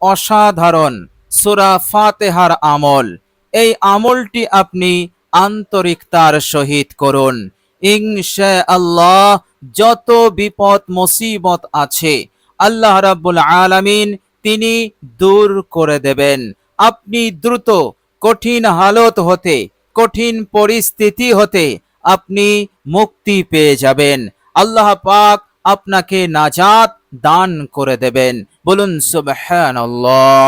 অসাধারণ। সুরা ফাতেহার আমল। এই আমলটি আপনি আন্তরিকতার সহিত করুন। ইনশা আল্লাহ যত বিপদ, মুসিবত আছে, আল্লাহ রাব্বুল আলামিন তিনি দূর করে দেবেন। আপনি দ্রুত কঠিন হালত হতে, কঠিন পরিস্থিতি হতে আপনি মুক্তি পেয়ে যাবেন। আল্লাহ পাক আপনাকে নাজাত দান করে দেবেন। বলুন, সুবহানাল্লাহ।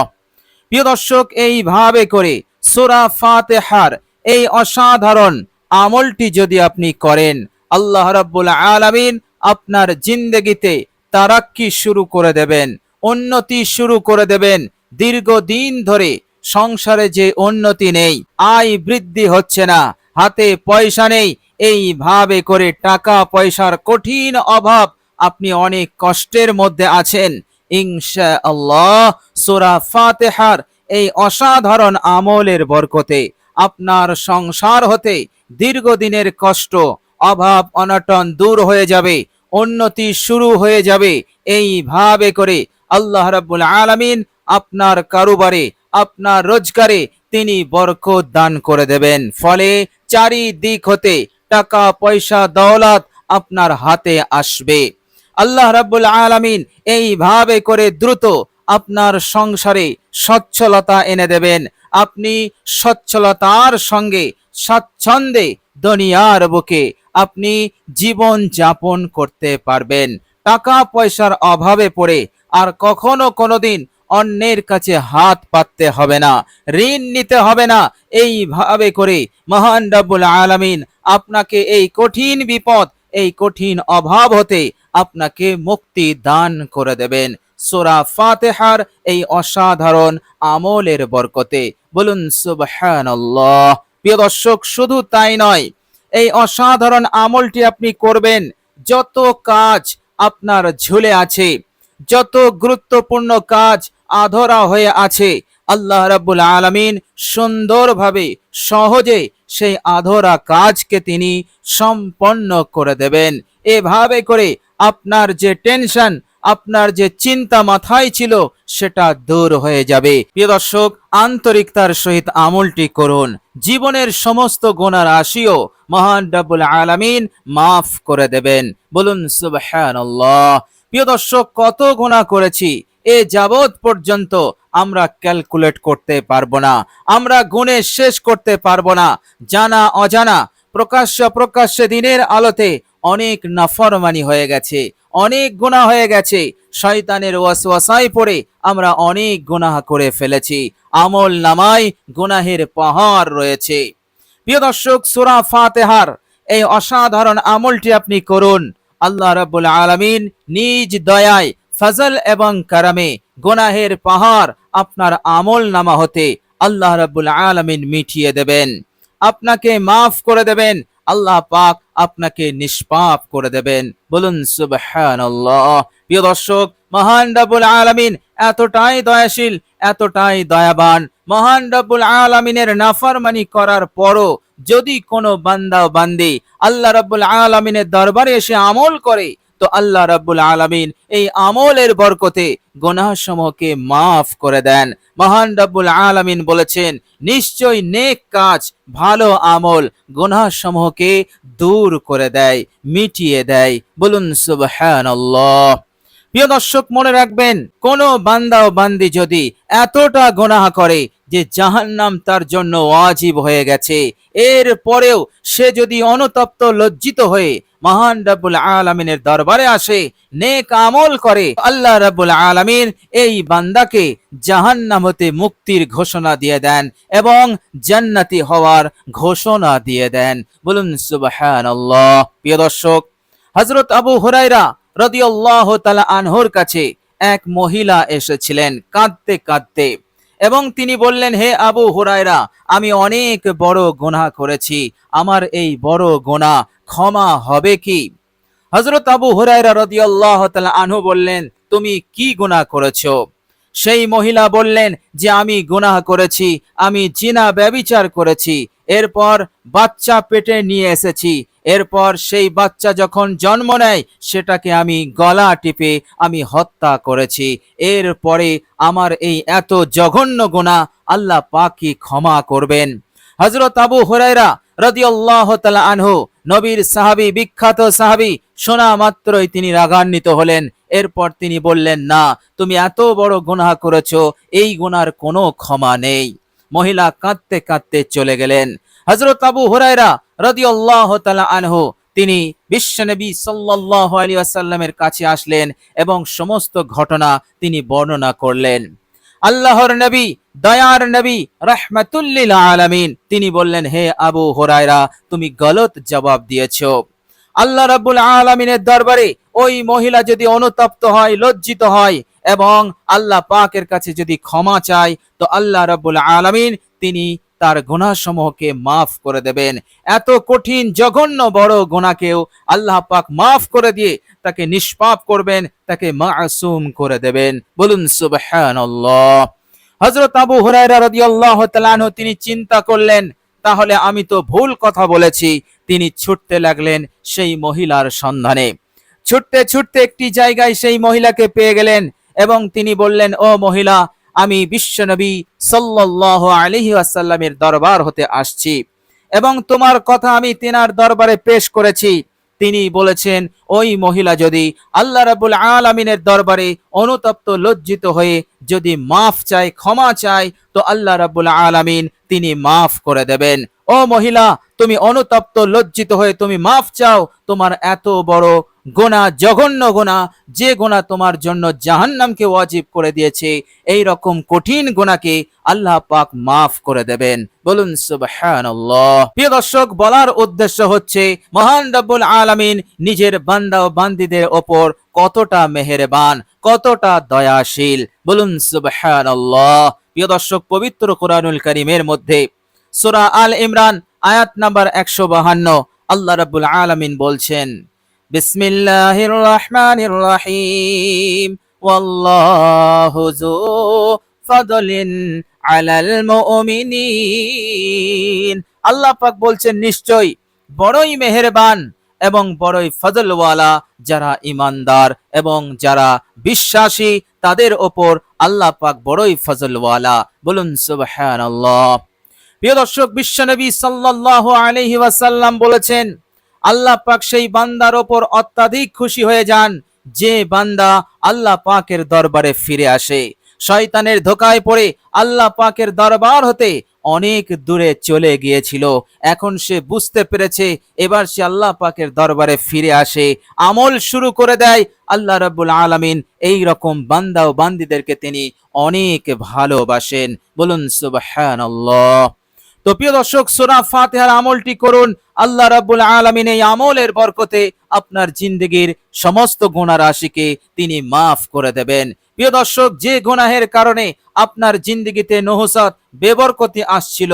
প্রিয় দর্শক, এইভাবে করে সূরা ফাতিহার এই অসাধারণ আমলটি যদি আপনি করেন, আল্লাহ রাব্বুল আলামিন আপনার জিন্দগিতে তারাক্কি শুরু করে দেবেন, উন্নতি শুরু করে দেবেন। দীর্ঘদিন ধরে সংসারে যে উন্নতি নেই, আয় বৃদ্ধি হচ্ছে না, হাতে পয়সা নেই, এইভাবে করে টাকা পয়সার কঠিন অভাব আপনি অনেক কষ্টের মধ্যে আছেন। ইনশা আল্লাহ সুরা ফাতেহার এই অসাধারণ আমলের বরকতে আপনার সংসার হতে দীর্ঘদিনের কষ্ট, অভাব, অনটন দূর হয়ে যাবে, উন্নতি শুরু হয়ে যাবে। এইভাবে করে আল্লাহ রাব্বুল আলামিন আপনার কারোবারে, আপনার রোজগারে তিনি বরকত দান করে দেবেন। ফলে চারিদিক হতে টাকা পয়সা দৌলত আপনার হাতে আসবে। আল্লাহ রাব্বুল আলামিন এইভাবে করে দ্রুত আপনার সংসারে সচ্ছলতা এনে দেবেন। আপনি সচ্ছলতার সঙ্গে স্বাচ্ছন্দ্যে দুনিয়ার বুকে আপনি জীবন যাপন করতে পারবেন। টাকা পয়সার অভাবে পড়ে আর কখনো কোনোদিন অন্যের কাছে হাত পাততে হবে না, ঋণ নিতে হবে না। এইভাবে করে মহান রাব্বুল আলামিন আপনাকে এই কঠিন বিপদ এই কঠিন অভাব হতে আপনাকে মুক্তি দান করে দেবেন। সোরা ফাতেহার এই অসাধারণ আমলের বরকতে। বলুন, সুবহানাল্লাহ। প্রিয় দর্শক, শুধু তাই নয়, এই অসাধারণ আমলটি আপনি করবেন, যত কাজ আপনার ঝুলে আছে, যত গুরুত্বপূর্ণ কাজ আধরা হয়ে আছে, আল্লাহ রাব্বুল আলামিন সুন্দরভাবে সহজে সেই আধরা কাজকে তিনি সম্পন্ন করে দেবেন। এভাবে করে আপনার যে টেনশন, আপনার যে চিন্তা মাথায় ছিল, সেটা দূর হয়ে যাবে। প্রিয় দর্শক, আন্তরিকতার সহিত আমলটি করুন। জীবনের সমস্ত গোনার রাশিও মহান রাব্বুল আলামিন মাফ করে দেবেন। বলুন, সুবহানাল্লাহ। প্রিয় দর্শক, কত গুণা করেছি? এ যাবৎ পর্যন্ত আমরা ক্যালকুলেট করতে পারব না, আমরা গুণে শেষ করতে পারব না, জানা অজানা, প্রকাশ্য প্রকাশ্যে দিনের আলোতে অনেক নাফরমানি হয়ে গেছে, অনেক গুনাহ হয়ে গেছে, শয়তানের ওয়াসওয়াসায় পড়ে আমরা অনেক গুনাহ করে ফেলেছি, আমল নামায় গুনাহের পাহাড় রয়েছে। প্রিয় দর্শক, সূরা ফাতিহার, এই অসাধারণ আমলটি আপনি করুন, আল্লাহ রাব্বুল আলামিন নিজ দয়ায়, ফজল এবং কারামে গুনাহের পাহাড় আপনার আমল নামা হতে আল্লাহ রাব্বুল আলামিন মিটিয়ে দেবেন। আপনাকে মাফ করে দেবেন, আল্লাহ পাক আপনাকে নিষ্পাপ করে দেবেন। বলুন, সুবহানাল্লাহ। প্রিয় দর্শক, মহান রাব্বুল আলামিন এতটাই দয়াশীল, এতটাই দয়াবান। মহান রাব্বুল আলামিনের নাফরমানি করার পরও যদি কোনো বান্দা বান্দি আল্লাহ রাব্বুল আলামিনের দরবারে এসে আমল করে তো আল্লাহ রাব্বুল আলামিন এই আমলের বরকতে গুনাহসমূহকে মাফ করে দেন। মহান রাব্বুল আলামিন বলেছেন, নিশ্চয় নেক কাজ, ভালো আমল গুনাহসমূহকে দূর করে দেয়, মিটিয়ে দেয়। বলুন সুবহানাল্লাহ। প্রিয় দর্শক, মনে রাখবেন, কোন বান্দা ও বান্দি যদি এতটা গোনাহ করে যে জাহান্নাম তার জন্য ওয়াজিব হয়ে গেছে, এর পরেও সে যদি অনুতপ্ত লজ্জিত হয়ে মহান রাব্বুল আলামিনের দরবারে আসে, নেক আমল করে। আল্লাহ রাব্বুল আলামিন এই বান্দাকে জাহান্নাম হতে মুক্তির ঘোষণা দিয়ে দেন এবং জান্নাতি হওয়ার ঘোষণা দিয়ে দেন। বলুন, সুবহানাল্লাহ। প্রিয় দর্শক হজরত আবু হুরায়রা রাদিয়াল্লাহু তালা আনহুর কাছে এক মহিলা এসেছিলেন কাঁদতে কাঁদতে। এবং তিনি বললেন, হে আবু হুরায়রা, আমি অনেক বড় গোনা করেছি। আমার এই বড় গোনা ক্ষমা হবে কি? হযরত আবু হুরায়রা রাদিয়াল্লাহু তাআলা আনহু বললেন, তুমি কি গুনাহ করেছ? সেই মহিলা বললেন, যে আমি গুনাহ করেছি, আমি জিনা ব্যভিচার করেছি। এরপর বাচ্চা পেটে নিয়ে এসেছি। এরপর সেই বাচ্চা যখন জন্ম নেয়, সেটাকে আমি গলা টিপে আমি হত্যা করেছি। এরপরে আমার এই এত জঘন্য গুণা আল্লাহ পাকি ক্ষমা করবেন। হজরত আবু হুরাইরা রাদিয়াল্লাহ তাআলা আনহু, নবীর সাহাবি, বিখ্যাত সাহাবি, শোনা মাত্রই তিনি রাগান্বিত হলেন। এরপর তিনি বললেন, না, তুমি এত বড় গুনাহ করেছ, এই গুনার কোনো ক্ষমা নেই। মহিলা কাঁদতে কাঁদতে চলে গেলেন। হজরত আবু হুরাইরা রাদিয়াল্লাহ তাআলা আনহু, তিনি বিশ্বনবী সাল্লাল্লাহু আলাইহি ওয়াসাল্লামের কাছে আসলেন এবং সমস্ত ঘটনা তিনি বর্ণনা করলেন। আল্লাহর নবী, দয়ার নবী রাহমাতুল্লিল আলামিন, তিনি বললেন, হে আবু হুরায়রা, তুমি গলত জবাব দিয়েছ। আল্লাহ রাব্বুল আলামিনের দরবারে ওই মহিলা যদি অনুতপ্ত হয়, লজ্জিত হয় এবং আল্লাহ পাকের কাছে যদি ক্ষমা চায়, তো আল্লাহ রাব্বুল আলামিন তিনি তার গুনাহসমূহকে মাফ করে দেবেন। এত কঠিন, জঘন্য, বড় গুনাহকেও আল্লাহ পাক মাফ করে দিয়ে তাকে নিষ্পাপ করবেন, তাকে মাসুম করে দেবেন। বলুন, সুবহানাল্লাহ। হযরত আবু হুরায়রা রাদিয়াল্লাহু তাআলা তিনি চিন্তা করলেন, তাহলে আমি তো ভুল কথা বলেছি। তিনি ছুটতে লাগলেন সেই মহিলার সন্ধানে। ছুটতে ছুটতে একটি জায়গায় সেই মহিলাকে পেয়ে গেলেন এবং তিনি বললেন, ও মহিলা আমি বিশ্বনবী সাল্লাল্লাহু আলাইহি ওয়াসাল্লামের দরবার হতে আসছি। এবং তোমার কথা আমি তিনার দরবারে পেশ করেছি। তিনি বলেছেন, ওই মহিলা যদি আল্লাহ রাব্বুল আলামিনের দরবারে অনুতপ্ত লজ্জিত হয়ে যদি মাফ চায়, ক্ষমা চায়, তো আল্লাহ রাব্বুল আলামিন তিনি মাফ করে দেবেন। ও মহিলা, তুমি অনুতপ্ত লজ্জিত হয়ে তুমি মাফ চাও। তোমার এত বড় গোনা জঘন্য গোনা, যে গোনা তোমার জন্য জাহান্নামকে ওয়াজিব করে দিয়েছে এই রকম কঠিন গোনাকে আল্লাহ পাক মাফ করে দেবেন। বলুন সুবহানাল্লাহ। প্রিয় দর্শক, বলার উদ্দেশ্য হচ্ছে, মহান রব্বুল আলামিন নিজের বান্দা ও বান্দিদের ওপর কতটা মেহেরবান, কতটা দয়াশীল। বলুন সুবহানাল্লাহ। প্রিয় দর্শক, পবিত্র কোরআনুল কারীমের মধ্যে সূরা আল ইমরান, আয়াত নাম্বার একশো বাহান্ন, আল্লাহ রাব্বুল আলামিন বলছেন বিসমিল্লাহির রহমানির রহিম ওয়াল্লাহু যু ফাদলিন আলাল মুমিনিন। আল্লাহ পাক বলছেন নিশ্চয় বড়ই মেহেরবান এবং বড়ই ফজলওয়ালা যারা ইমানদার এবং যারা বিশ্বাসী, তাদের ওপর আল্লাহ পাক বড়ই ফজলওয়ালা। বলুন, সুবহানাল্লাহ। প্রিয় দর্শক, বিশ্বনবী সাল্লাল্লাহু আলাইহি ওয়াসাল্লাম বলেছেন আল্লাহ পাক সেই বান্দার ওপর অত্যাধিক খুশি হয়ে যান। যে বান্দা আল্লাহ পাকের দরবারে ফিরে আসে, শয়তানের ধোকায় পড়ে আল্লাহ পাকের দরবার হতে অনেক দূরে চলে গিয়েছিল। এখন সে বুঝতে পেরেছে, এবার সে আল্লাহ পাকের দরবারে ফিরে আসে, আমল শুরু করে দেয়। আল্লাহ রাব্বুল আলামিন এই রকম বান্দা ও বান্দিদেরকে তিনি অনেক ভালোবাসেন। বলুন, সুবহানাল্লাহ। তো প্রিয় দর্শক সোনা ফাতিহার আমলটি করুন। আল্লাহ রাব্বুল আলামিন এই আমলের বরকতে আপনার জিন্দেগির সমস্ত গোনা রাশিকে তিনি মাফ করে দেবেন। প্রিয় দর্শক, যে গোনাহের কারণে আপনার জিন্দেগিতে নহসাত বেবরকতি আসছিল।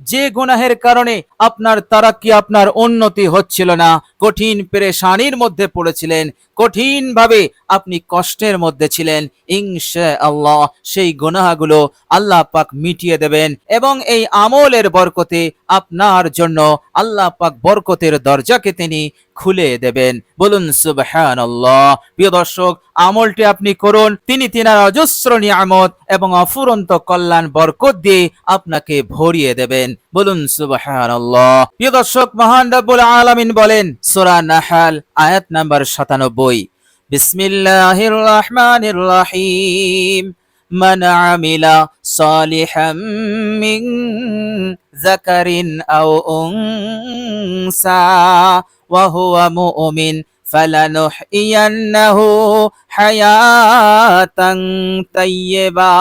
যে গুনাহের কারণে আপনার তারাক্কি আপনার উন্নতি হচ্ছিল না, কঠিন পেরেশানির মধ্যে পড়েছিলেন কঠিন ভাবে আপনি কষ্টের মধ্যে ছিলেন ইংশে আল্লাহ সেই গুনাহগুলো আল্লাহ পাক মিটিয়ে দেবেন এবং এই আমলের বরকতে আপনার জন্য আল্লাহ পাক বরকতের দরজাকে তিনি খুলে দেবেন বলুন সুবহানাল্লাহ প্রিয় দর্শক আমলটি আপনি করুন তিনি তিনার অজস্র নিয়ামত এবং অফুরন্ত কল্যাণ বরকত দিয়ে আপনাকে ভরিয়ে দেবেন বলুন সুবহানাল্লাহ প্রিয় দর্শক মহান রব্বুল আলামিন বলেন সূরা নাহাল আয়াত নাম্বার 97 বিসমিল্লাহির রহমানির রহিম من عمل صالحا من ذكر أو أنثى وهو مؤمن فلنحيينه حياة طيبة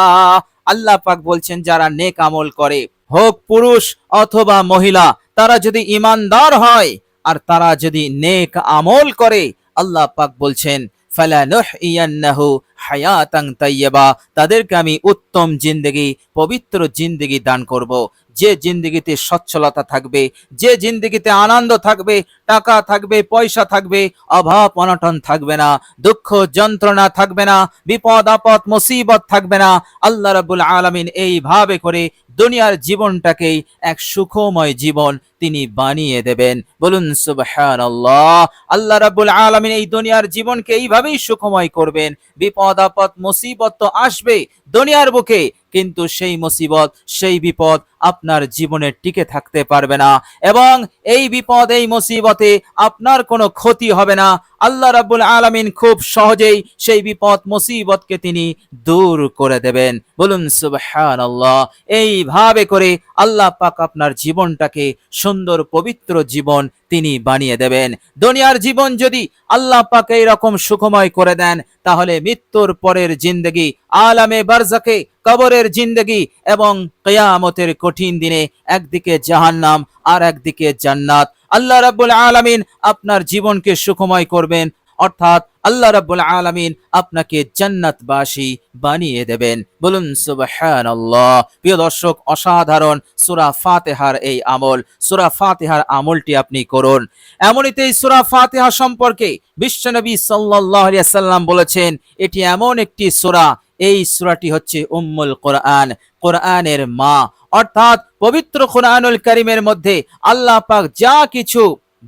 আল্লাহ পাক বলছেন যারা নেক আমল করে হোক পুরুষ অথবা মহিলা তারা যদি ইমানদার হয় আর তারা যদি নেক আমল করে আল্লাহ পাক বলছেন ফালানুহিয়ান্নাহু হায়াতান তাইয়্যিবা তাদেরকে আমি উত্তম জিন্দেগি পবিত্র জিন্দেগি দান করব যে জিন্দেগিতে সচ্ছলতা থাকবে যে জিন্দেগিতে আনন্দ থাকবে টাকা থাকবে, পয়সা থাকবে, অভাব অনটন থাকবে না, দুঃখ যন্ত্রণা থাকবে না, বিপদ, আপদ, মুসিবত থাকবে না। আল্লাহ রাব্বুল আলামিন এইভাবে করে দুনিয়ার জীবনটাকেই এক সুখময় জীবন তিনি বানিয়ে দেবেন। বলুন, সুবহানাল্লাহ। আল্লাহ রাব্বুল আলামিন এই দুনিয়ার জীবনকে এইভাবেই সুখময় করবেন। বিপদ, আপদ, মুসিবত তো আসবে দুনিয়ার বুকে, কিন্তু সেই মুসিবত, সেই বিপদ আপনার জীবনে টিকে থাকতে পারবে না। এবং এই বিপদ, এই মুসিবতে আপনার কোনো ক্ষতি হবে না। আল্লাহ রাব্বুল আলামিন খুব সহজেই সেই বিপদ, মুসিবতকে তিনি দূর করে দেবেন। বলুন, সুবহানাল্লাহ। এইভাবে করে আল্লাহ পাক আপনার জীবনটাকে সুন্দর, পবিত্র জীবন তিনি বানিয়ে দেবেন। দুনিয়ার জীবন যদি আল্লাহ পাক এইরকম সুখময় করে দেন, তাহলে মৃত্যুর পরের জিন্দগি, আলামে বারজাকে কবরের জিন্দগি এবং কিয়ামতের কঠিন দিনে একদিকে জাহান্নাম আর একদিকে জান্নাত। আল্লাহ রাব্বুল আলামিন আপনার জীবনকে সুখময় করবেন। অর্থাৎ আল্লাহ রাব্বুল আলামিন আপনাকে জান্নাতবাসী বানিয়ে দেবেন। বলুন, সুবহানাল্লাহ। প্রিয় দর্শক, অসাধারণ সূরা ফাতিহার এই আমল। সূরা ফাতিহার আমলটি আপনি করুন। এমনিতেই সূরা ফাতিহা সম্পর্কে বিশ্বনবী সাল্লাল্লাহু আলাইহি সাল্লাম বলেছেন, এটি এমন একটি সূরা। এই সূরাটি হচ্ছে উম্মুল কোরআন। কোরআনের মা। অর্থাৎ পবিত্র কোরআনুল কারিমের মধ্যে আল্লাহ পাক যা কিছু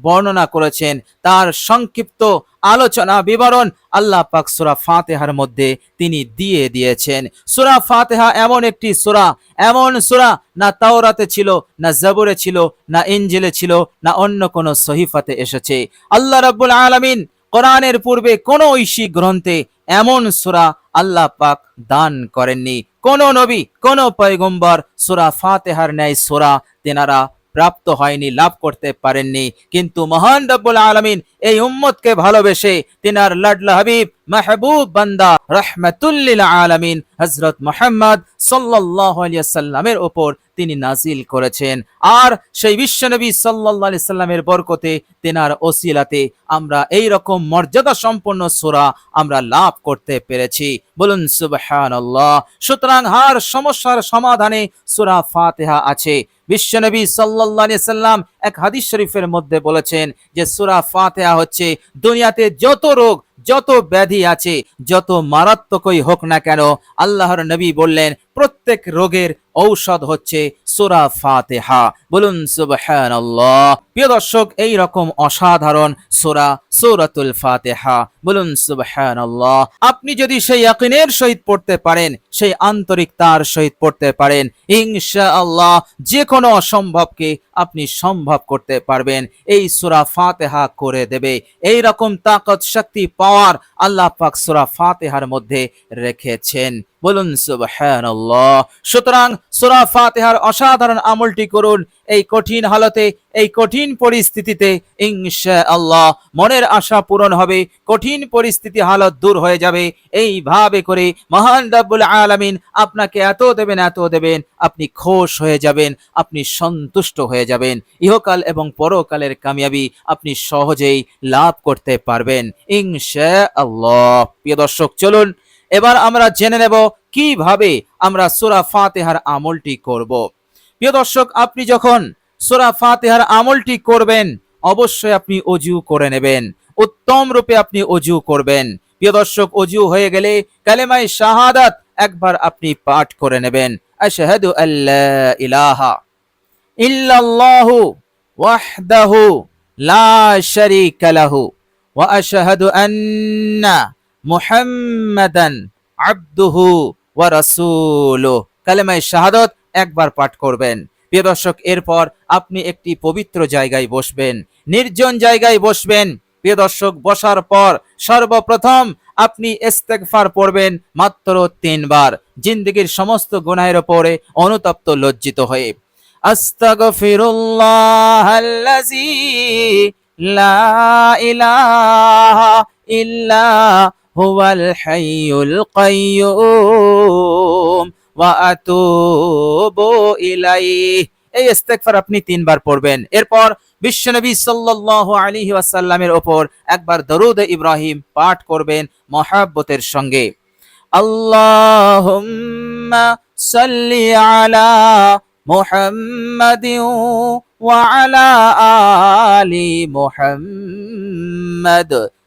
বর্ণনা করেছেন, তার সংক্ষিপ্ত আলোচনা, বিবরণ আল্লাহ পাক সূরা ফাতিহার মধ্যে তিনি দিয়ে দিয়েছেন। সূরা ফাতিহা এমন একটি সুরা, এমন সুরা না তাওরাতে ছিল, না জাবুরে ছিল, না ইনজিলে ছিল, না অন্য কোনো সহিফাতে এসেছে। আল্লাহ রাব্বুল আলামিন কোরআনের পূর্বে কোন ঐশী গ্রন্থে এমন সূরা আল্লাহ পাক দান করেননি। কোন নবী কোন পয়গম্বর সোরা ফাতেহার ন্যায় সোরা তেনারা প্রাপ্ত হয়নি, লাভ করতে পারেননি। কিন্তু মহান রব্বুল আলামিন এই উম্মতকে ভালোবেসে তিনার লাডলা হাবিব, মাহবুব বান্দা রহমাতুল্লিল আলামিন, হযরত মুহাম্মদ সাল্লামের উপর তিনি নাজিল করেছেন। আর সেই বিশ্বনবী আলাইহি সাল্লামের বরকতে তেনার ওসিলাতে আমরা এই রকম মর্যাদা সম্পন্ন সূরা আমরা লাভ করতে পেরেছি। বলুন, সুবহানাল্লাহ। সুতরাং হার সমস্যার সমাধানে সূরা ফাতেহা আছে। বিশ্বনবী সাল্লাহ সাল্লাম এক হাদিস শরীফের মধ্যে বলেছেন যে সুরা ফাতেহা হচ্ছে, দুনিয়াতে যত রোগ, যত ব্যাধি আছে, যত মারাত্মকই হোক না কেন, আল্লাহর নবী বললেন প্রত্যেক রোগের ঔষধ হচ্ছে সূরা ফাতিহা। বলুন সুবহানাল্লাহ। প্রিয় দর্শক এই রকম অসাধারণ সূরা, সূরাতুল ফাতিহা। বলুন সুবহানাল্লাহ। আপনি যদি সেই ইয়াকিনের সহিত পড়তে পারেন, সেই আন্তরিকতার সহিত পড়তে পারেন, ইনশাআল্লাহ যে কোনো অসম্ভবকে আপনি সম্ভব করতে পারবেন। এই সূরা ফাতেহা করে দেবে। এই রকম তাকত শক্তি, পাওয়ার আল্লাহ পাক সুরা ফাতেহার মধ্যে রেখেছেন। বলুন সুবহানাল্লাহ। সুতরাং সুরা ফাতেহার অসাধারণ আমলটি করুন। এই কঠিন হালতে এই কঠিন পরিস্থিতিতে ইনশা আল্লাহ মনের আশা পূরণ হবে, কঠিন পরিস্থিতি হালত দূর হয়ে যাবে। এইভাবে করে মহান রব্বুল আলামিন আপনাকে এত দেবেন এত দেবেন, আপনি খুশ হয়ে যাবেন, আপনি সন্তুষ্ট হয়ে যাবেন। ইহকাল এবং পরকালের কামিয়াবি আপনি সহজেই লাভ করতে পারবেন, ইনশাআল্লাহ। প্রিয় দর্শক, চলুন এবার আমরা জেনে নেব কীভাবে আমরা সূরা ফাতিহার আমলটি করব। প্রিয় দর্শক, আপনি যখন সূরা ফাতিহার আমলটি করবেন, অবশ্যই আপনি অজু করে নেবেন। উত্তম রূপে আপনি অজু করবেন। প্রিয় দর্শক, অজু হয়ে গেলে কালেমাই শাহাদাত একবার আপনি পাঠ করে নেবেন। আশহাদু আল্লা ইলাহা ইল্লাল্লাহু ওয়াহদাহু লা শারীকা লাহু ওয়া আশহাদু আন্না মুহাম্মাদান আবদুহু ওয়া রাসূলুহু। কালেমায়ে শাহাদাত একবার পাঠ করবেন। প্রিয় দর্শক, এরপর আপনি একটি পবিত্র জায়গায় বসবেন, নির্জন জায়গায় বসবেন। প্রিয় দর্শক, বসার পর সর্বপ্রথম আপনি ইস্তেগফার পড়বেন মাত্র তিনবার, জিন্দগির সমস্ত গুনাহের উপরে অনুতপ্ত লজ্জিত হয়ে। আস্তাগফিরুল্লাহাল্লাযী লা ইলাহা ইল্লা হুয়াল হাইয়ুল কাইয়্যুম ওয়াতুবু এই ইস্তেগফার আপনি তিনবার পড়বেন। এরপর বিশ্বনবী সাল্লাল্লাহু আলাইহি ওয়াসাল্লামের ওপর একবার দরুদ ইব্রাহিম পাঠ করবেন মহাব্বতের সঙ্গে। আল্লাহুম্মা সাল্লি আলা মুহাম্মাদিন ওয়া আলা আলি মুহাম্মাদ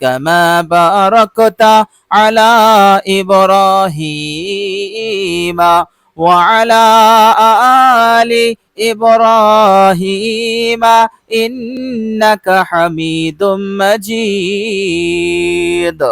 كما باركت على إبراهيم وعلى آل إبراهيم إنك حميد مجيد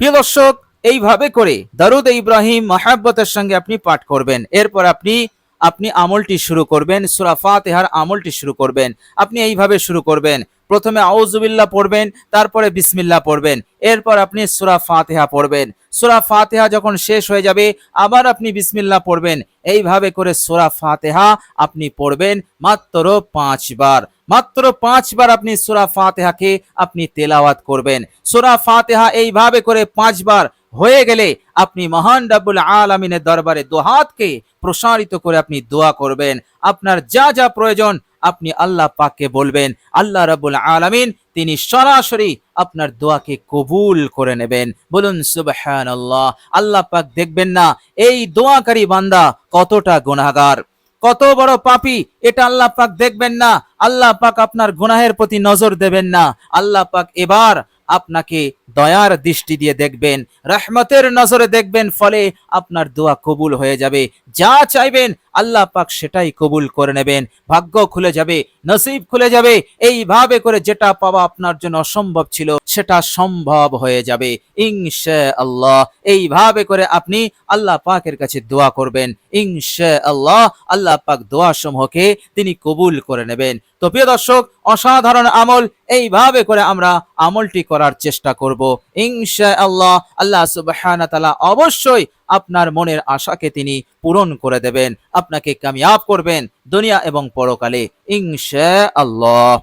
প্রিয় দর্শক এইভাবে করে দারুদ ইব্রাহিম মাহাব্বতের সঙ্গে আপনি পাঠ করবেন এরপর আপনি আপনি আমলটি শুরু করবেন সুরা ফাতেহার আমলটি শুরু করবেন আপনি এইভাবে শুরু করবেন প্রথমে আউজুবিল্লাহ পড়বেন, তারপরে বিসমিল্লা পড়বেন। এরপর আপনি সুরা ফাতেহা পড়বেন। সুরা ফাতেহা যখন শেষ হয়ে যাবে, আবার আপনি বিসমিল্লা পড়বেন। এইভাবে করে সুরা ফাতেহা আপনি পড়বেন মাত্র পাঁচবার। মাত্র পাঁচবার আপনি সুরা ফাতেহাকে আপনি তেলাওয়াত করবেন। সুরা ফাতেহা এইভাবে করে পাঁচবার হয়ে গেলে আপনি মহান রাব্বুল আলামিনের দরবারে দোহাতকে প্রসারিত করে আপনি দোয়া করবেন। আপনার যা যা প্রয়োজন আপনি আল্লাহ পাককে বলবেন। আল্লাহ রাব্বুল আলামিন তিনি সরাসরি আপনার দোয়াকে কবুল করে নেবেন। বলুন, সুবহানাল্লাহ। আল্লাহ আল্লাহ পাক দেখবেন না, এই দোয়াকারী বান্দা কতটা গুনাহগার, কত বড় পাপী, এটা আল্লাহ পাক দেখবেন না। আল্লাহ পাক আপনার গুনাহের প্রতি নজর দেবেন না। আল্লাহ পাক এবার আপনাকে দয়ার দৃষ্টি দিয়ে দেখবেন, রহমতের নজরে দেখবেন, ফলে আপনার দোয়া কবুল হয়ে যাবে। যা চাইবেন, আল্লাহ পাক সেটাই কবুল করে নেবেন। ভাগ্য খুলে যাবে, নসিব খুলে যাবে। এইভাবে করে যেটা পাওয়া আপনার জন্য অসম্ভব ছিল, সেটা সম্ভব হয়ে যাবে। ইনশা আল্লাহ এইভাবে করে আপনি আল্লাহ পাকের কাছে দোয়া করবেন। ইনশা আল্লাহ আল্লাহ পাক দোয়া সমূহকে তিনি কবুল করে নেবেন। তো প্রিয় দর্শক, অসাধারণ আমল। এইভাবে করে আমরা আমলটি করার চেষ্টা করব। ইনশা আল্লাহ আল্লাহ ওয়া অবশ্যই আপনার মনের আশাকে তিনি পূরণ করে দেবেন, আপনাকে কামিয়াব করবেন দুনিয়া এবং পরকালে ইনশা আল্লাহ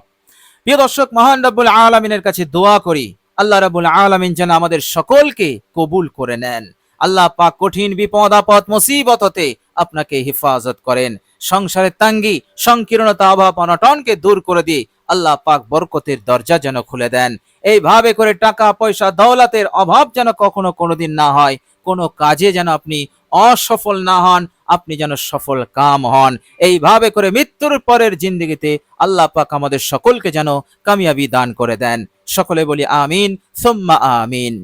প্রিয় দর্শক, মহান রব্বুল আলমিনের কাছে দোয়া করি, আল্লাহ রাব্বুল আলামিন যেন আমাদের সকলকে কবুল করে নেন। আল্লাহ পাক কঠিন বিপদ, আপদ, মুসিবত হতে আপনাকে হেফাজত করেন। সংসারের তাঙ্গি, সংকীর্ণতা, অভাব, অনটনকে দূর করে দিয়ে আল্লাহ পাক বরকতের দরজা যেন খুলে দেন। এইভাবে করে টাকা, পয়সা, দৌলতের অভাব যেন কখনো কোনোদিন না হয়। কোনো কাজে যেন আপনি অসফল না হন, আপনি যেন সফল কাম হন। এইভাবে করে মৃত্যুর পরের জিন্দগিতে আল্লাহ পাক আমাদের সকলকে যেন কামিয়াবি দান করে দেন। সকলে বলি আমিন, সোম্মা আমিন।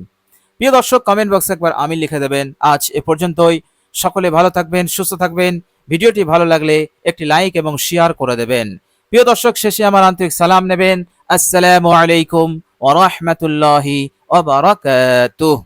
প্রিয় দর্শক কমেন্ট বক্সে একবার আমিন লিখে দেবেন। আজ এ পর্যন্তই। সকলে ভালো থাকবেন, সুস্থ থাকবেন। ভিডিওটি ভালো লাগলে একটি লাইক এবং শেয়ার করে দেবেন। প্রিয় দর্শক, শেষে আমার আন্তরিক সালাম নেবেন। আসসালামু আলাইকুম। ওয়া রাহমাতুল্লাহি ওয়া বারাকাতুহু